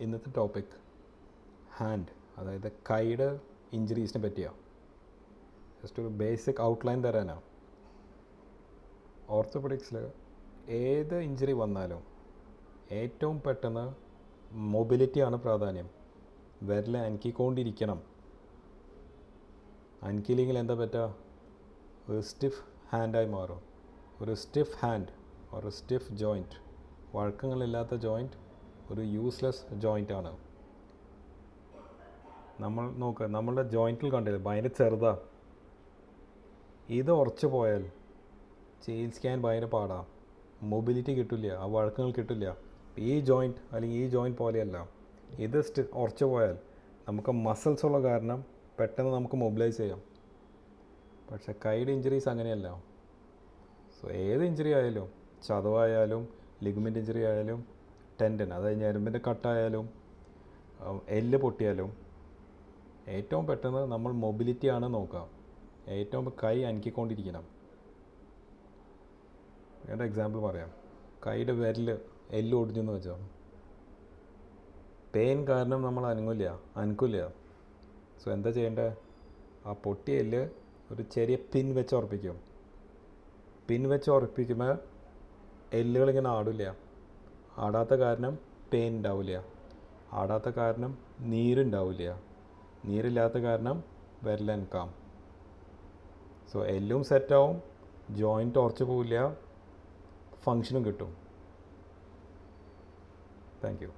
ഇന്നത്തെ topic hand അതായത് കൈയുടെ ഇഞ്ചുറീസിനെ പറ്റിയാണ് ജസ്റ്റ് ഒരു ബേസിക് ഔട്ട്ലൈൻ തരാനാണ് ഓർത്തോപെഡിക്സിൽ ഏത് ഇഞ്ചുറി വന്നാലും ഏറ്റവും പെട്ടെന്ന് മൊബിലിറ്റിയാണ് പ്രാധാന്യം. വിരൽ അനക്കിക്കൊണ്ടിരിക്കണം. അനക്കിയില്ലെങ്കിൽ എന്താ പറ്റുക ഒരു സ്റ്റിഫ് ഹാൻഡായി മാറും. ഒരു സ്റ്റിഫ് ഹാൻഡ് ഒരു സ്റ്റിഫ് ജോയിന്റ് വഴക്കങ്ങളില്ലാത്ത ജോയിന്റ് ഒരു യൂസ്ലെസ് ജോയിന്റ് ആണ്. നമ്മൾ നോക്കുക നമ്മളുടെ ജോയിന്റിൽ കണ്ടില്ല ഭയങ്കര ചെറുതാ. ഇത് ഉറച്ചു പോയാൽ ചികിത്സിക്കാൻ ഭയങ്കര പാടാണ് മൊബിലിറ്റി കിട്ടില്ല ആ വഴക്കങ്ങൾ കിട്ടില്ല. ഈ ജോയിന്റ് അല്ലെങ്കിൽ ഈ ജോയിന്റ് പോലെയല്ല. ഇത് സ്റ്റി ഉറച്ചു പോയാൽ നമുക്ക് മസിൽസ് ഉള്ള കാരണം പെട്ടെന്ന് നമുക്ക് മൊബിലൈസ് ചെയ്യാം. പക്ഷേ കൈയുടെ ഇഞ്ചുറീസ് അങ്ങനെയല്ല. സോ ഏത് ഇഞ്ചുറി ആയാലും ചതവായാലും ലിഗ്മെന്റ് ഇഞ്ചുറി ആയാലും ടെൻഡൻ അതായത് ഞരമ്പിന്റെ കട്ടായാലും എല്ല് പൊട്ടിയാലും ഏറ്റവും പെട്ടെന്ന് നമ്മൾ മൊബിലിറ്റിയാണ് നോക്കുക. ഏറ്റവും കൈ അനക്കിക്കൊണ്ടിരിക്കണം. വേണ്ട എക്സാമ്പിൾ പറയാം. കൈയുടെ വിരൽ എല്ല് ഒടിഞ്ഞെന്ന് വെച്ചോ. പെയിൻ കാരണം നമ്മൾ അനങ്ങില്ല അനക്കില്ല. സോ എന്താ ചെയ്യേണ്ടത് ആ പൊട്ടിയ എല്ല് ഒരു ചെറിയ പിൻ വെച്ച് ഉറപ്പിക്കും. പിൻ വെച്ച് ഉറപ്പിക്കുമ്പോൾ എല്ലുകൾ ഇങ്ങനെ ആടില്ല. ആടാത്ത കാരണം പെയിൻ ഉണ്ടാവില്ല ആടാത്ത കാരണം നീരുണ്ടാവില്ല നീരില്ലാത്ത കാരണം വിരലനക്കാം സോ എല്ലും സെറ്റാവും ജോയിന്റ് ഉറച്ചു പോവില്ല ഫങ്ഷനും കിട്ടും. Thank you